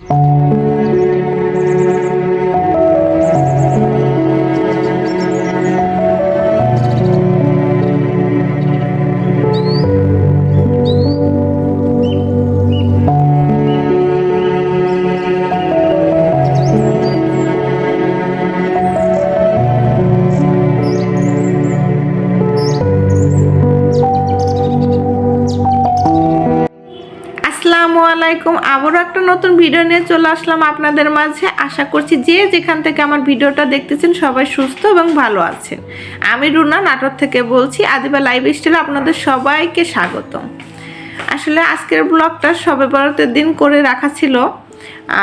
you. আলাইকুম আবারও একটা নতুন ভিডিও নিয়ে চলে আসলাম আপনাদের মাঝে। আশা করছি যে যেখান থেকে আমার ভিডিওটা দেখতেছেন সবাই সুস্থ এবং ভালো আছেন। আমি রুনা নাটক থেকে বলছি, আদিবা লাইভ স্টাইলে আপনাদের সবাইকে স্বাগতম। আসলে আজকের ব্লগটা সবে বরাতের দিন করে রাখা ছিল।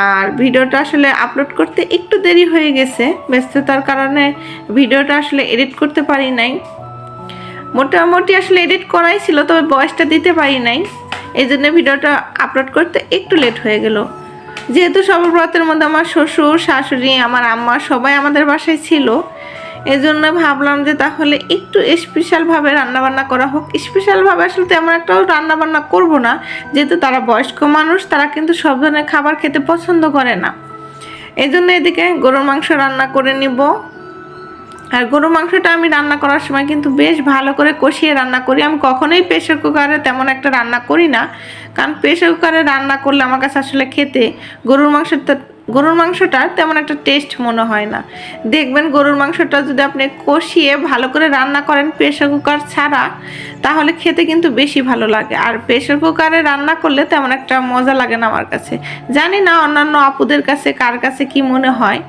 আর ভিডিওটা আসলে আপলোড করতে একটু দেরি হয়ে গেছে। ব্যস্ততার কারণে ভিডিওটা আসলে এডিট করতে পারি নাই। মোটামুটি আসলে এডিট করাই ছিল, তবে বয়সটা দিতে পারি নাই। এই জন্য ভিডিওটা আপলোড করতে একটু লেট হয়ে গেল। যেহেতু সর্বব্রতের মধ্যে আমার শ্বশুর, শাশুড়ি, আমার আম্মা সবাই আমাদের বাসায় ছিল এই জন্য ভাবলাম যে তাহলে একটু স্পেশালভাবে রান্নাবান্না করা হোক। স্পেশালভাবে আসলে তেমন একটাও রান্নাবান্না করব না, যেহেতু তারা বয়স্ক মানুষ, তারা কিন্তু সব ধরনের খাবার খেতে পছন্দ করে না। এই জন্য এদিকে গরুর মাংস রান্না করে নিব। আর গরু মাংসটা আমি রান্না করার সময় কিন্তু বেশ ভালো করে কষিয়ে রান্না করি। আমি কখনোই প্রেশার কুকারে তেমন একটা রান্না করি না। কারণ প্রেশার কুকারে রান্না করলে আমার কাছে আসলে খেতে গরুর মাংসটা গরুর মাংসটা তেমন একটা টেস্ট মনে হয় না। দেখবেন গরুর মাংসটা যদি আপনি কষিয়ে ভালো করে রান্না করেন প্রেশার কুকার ছাড়া, তাহলে খেতে কিন্তু বেশি ভালো লাগে। আর প্রেশার কুকারে রান্না করলে তেমন একটা মজা লাগে না আমার কাছে। জানি না অন্যান্য আপুদের কাছে কার কাছে কি মনে হয়।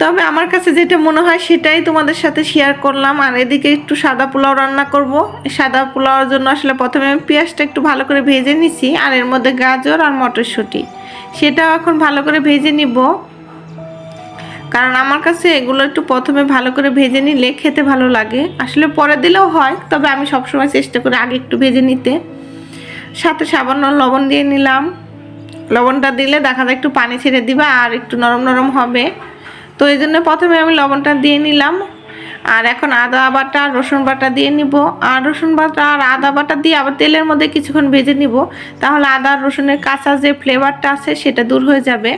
তবে আমার কাছে যেটা মনে হয় সেটাই তোমাদের সাথে শেয়ার করলাম। আর এদিকে একটু সাদা পোলাও রান্না করব। সাদা পোলাওর জন্য আসলে প্রথমে আমি পেঁয়াজটা একটু ভালো করে ভেজে নিছি, আর এর মধ্যে গাজর আর মটরশুঁটি। সেটাও এখন ভালো করে ভেজে নিব। কারণ আমার কাছে এগুলো একটু প্রথমে ভালো করে ভেজে নিলে খেতে ভালো লাগে। আসলে পরে দিলেও হয়, তবে আমি সবসময় চেষ্টা করি আগে একটু ভেজে নিতে। সাথে সামান্য লবণ দিয়ে নিলাম। লবণটা দিলে দেখা যায় একটু পানি ছেড়ে দিবা আর একটু নরম নরম হবে। তো এই জন্য প্রথমে আমি লবণটা দিয়ে নিলাম। আর এখন আদা বাটা, রসুন বাটা দিয়ে নিব। আর রসুন বাটা আর আদা বাটা দিয়ে আবার তেলের মধ্যে কিছুক্ষণ ভেজে নিব। তাহলে আদা আর রসুনের কাঁচা যে ফ্লেভারটা আছে, সেটা দূর হয়ে যাবে।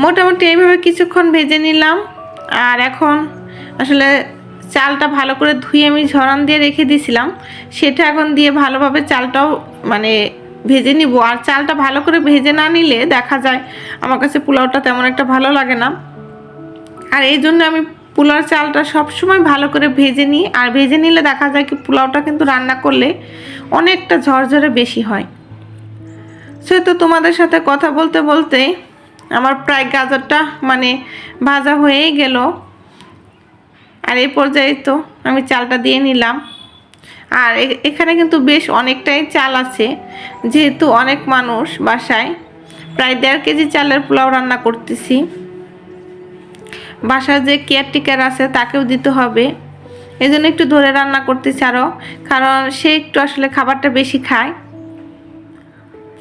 মোটামুটি এইভাবে কিছুক্ষণ ভেজে নিলাম। আর এখন আসলে চালটা ভালো করে ধুয়ে আমি ঝরান দিয়ে রেখে দিয়েছিলাম সেটা এখন দিয়ে ভালোভাবে চালটাও মানে ভেজে নিব। আর চালটা ভালো করে ভেজে না নিলে দেখা যায় আমার কাছে পোলাওটা তেমন একটা ভালো লাগে না। আর এই জন্য আমি পোলাওর চালটা সবসময় ভালো করে ভেজে নিই। আর ভেজে নিলে দেখা যায় কি পোলাওটা কিন্তু রান্না করলে অনেকটা ঝরঝরে বেশি হয়। সে তো তোমাদের সাথে কথা বলতে বলতে আমার প্রায় গাজরটা মানে ভাজা হয়েই গেল। আর এই পর্যায়ে তো আমি চালটা দিয়ে নিলাম। আর এখানে কিন্তু বেশ অনেকটাই চাল আছে। যেহেতু অনেক মানুষ বাসায়, প্রায় দেড় কেজি চালের পোলাও রান্না করতেছি। বাসার যে কেয়ারটেকার আছে তাকেও দিতে হবে। এই একটু ধরে রান্না করতেছি আরও কারণ সে একটু আসলে খাবারটা বেশি খায়।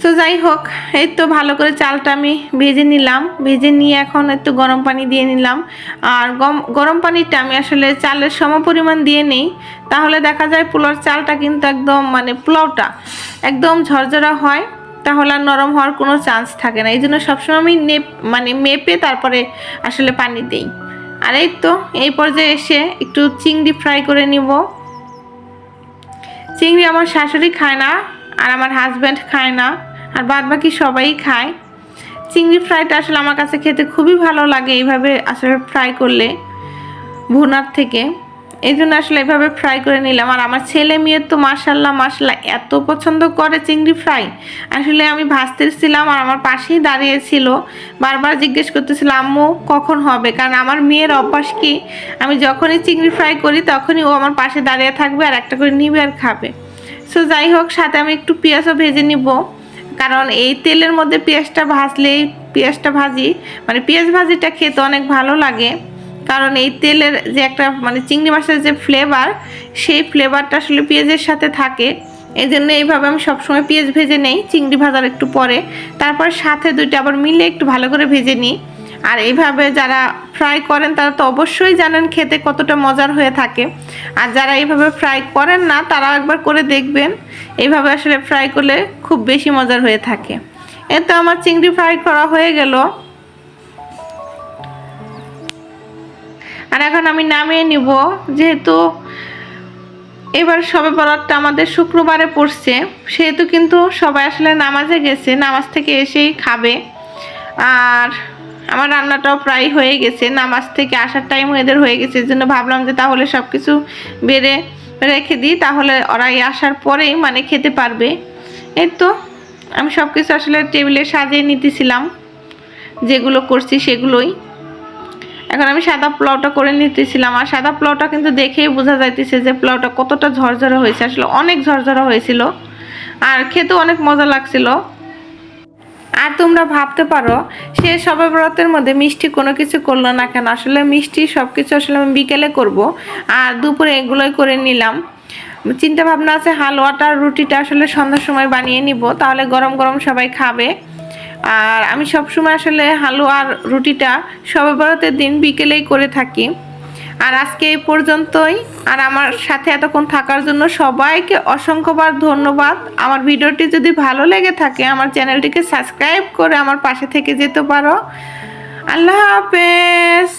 তো যাই হোক, এই তো ভালো করে চালটা আমি ভেজে নিলাম। ভেজে নিয়ে এখন একটু গরম পানি দিয়ে নিলাম। আর গরম পানিটা আমি আসলে চালের সম পরিমাণ দিয়ে নেই। তাহলে দেখা যায় পোলাওর চালটা কিন্তু একদম মানে পোলাওটা একদম ঝরঝরা হয়, তাহলে আর নরম হওয়ার কোনো চান্স থাকে না। এই জন্য সবসময় আমি নেপ মানে মেপে তারপরে আসলে পানি দিই। আর এই তো, এই পর্যায়ে এসে একটু চিংড়ি ফ্রাই করে নিব। চিংড়ি আমার শাশুড়ি খায় না, আর আমার হাজব্যান্ড খায় না। আর বাদ বাকি সবাই খায়। চিংড়ি ফ্রাইটা আসলে আমার কাছে খেতে খুবই ভালো লাগে এইভাবে আসলে ফ্রাই করলে ভুনার থেকে। এই জন্য আসলে এভাবে ফ্রাই করে নিলাম। আর আমার ছেলে মেয়ের তো মার্শাল্লাহ মার্শাল্লাহ এত পছন্দ করে চিংড়ি ফ্রাই। আসলে আমি ভাজতেছিলাম আর আমার পাশেই দাঁড়িয়েছিল বারবার জিজ্ঞেস করতেছিল, আম্মু, কখন হবে? কারণ আমার মেয়ের অভ্যাস কি? আমি যখনই চিংড়ি ফ্রাই করি, তখনই ও আমার পাশে দাঁড়িয়ে থাকবে আর একটা করে নিবে আর খাবে। সো যাই হোক, সাথে আমি একটু পেঁয়াজও ভেজে নিব। কারণ এই তেলের মধ্যে পেঁয়াজটা ভাজলেই পেঁয়াজটা ভাজি মানে পেঁয়াজ ভাজিটা খেতে অনেক ভালো লাগে। কারণ এই তেলের যে একটা মানে চিংড়ি মাছের যে ফ্লেভার সেই ফ্লেভারটা আসলে পেঁয়াজের সাথে থাকে। এই জন্য এইভাবে আমি সবসময় পেঁয়াজ ভেজে নেই, চিংড়ি ভাজার একটু পরে। তারপর সাথে দুইটা আবার মিলে একটু ভালো করে ভেজে নিই। আর এইভাবে যারা ফ্রাই করেন, তারা তো অবশ্যই জানেন খেতে কতটা মজার হয়ে থাকে। আর যারা এইভাবে ফ্রাই করেন না, তারাও একবার করে দেখবেন। এইভাবে আসলে ফ্রাই করলে খুব বেশি মজার হয়ে থাকে। এ তো আমার চিংড়ি ফ্রাই করা হয়ে গেল। আর এখন আমি নামিয়ে নিব, যেহেতু এবার সবে বরাতটা আমাদের শুক্রবারে পড়ছে, সেহেতু কিন্তু সবাই আসলে নামাজে গেছে, নামাজ থেকে এসেই খাবে। আর আমার রান্নাটাও প্রায় হয়ে গেছে, নামাজ থেকে আসার টাইম এদের হয়ে গেছে এই জন্য ভাবলাম যে তাহলে সব কিছু বেড়ে রেখে দিই, তাহলে ওরাই আসার পরেই মানে খেতে পারবে। এই তো, আমি সব কিছু আসলে টেবিলে সাজিয়ে নিতেছিলাম, যেগুলো করছি সেগুলোই। এখন আমি সাদা পোলাওটা করে নিতেছিলাম, আর সাদা পোলাওটা কিন্তু দেখেই বোঝা যাইতেছে যে পোলাওটা কতটা ঝরঝরা হয়েছে, আসলে অনেক ঝরঝরা হয়েছিল, আর খেতেও অনেক মজা লাগছিল। আর তোমরা ভাবতে পারো, সে সবে ব্রতের মধ্যে মিষ্টি কোনো কিছু করল না কেন? আসলে মিষ্টি সব কিছু আসলে আমি বিকেলে করব। আর দুপুরে এগুলোই করে নিলাম। চিন্তা ভাবনা আছে, হালুয়াটা, রুটিটা আসলে সন্ধ্যার সময় বানিয়ে নিব। তাহলে গরম গরম সবাই খাবে। আর আমি সবসময় আসলে হালুয়া আর রুটিটা সবে বরাতের দিন বিকেলেই করে থাকি। আর আজকে এই পর্যন্তই। আর আমার সাথে এতক্ষণ থাকার জন্য সবাইকে অসংখ্যবার ধন্যবাদ। আমার ভিডিওটি যদি ভালো লেগে থাকে, আমার চ্যানেলটিকে সাবস্ক্রাইব করে আমার পাশে থেকে যেতে পারো। আল্লাহ হাফেজ।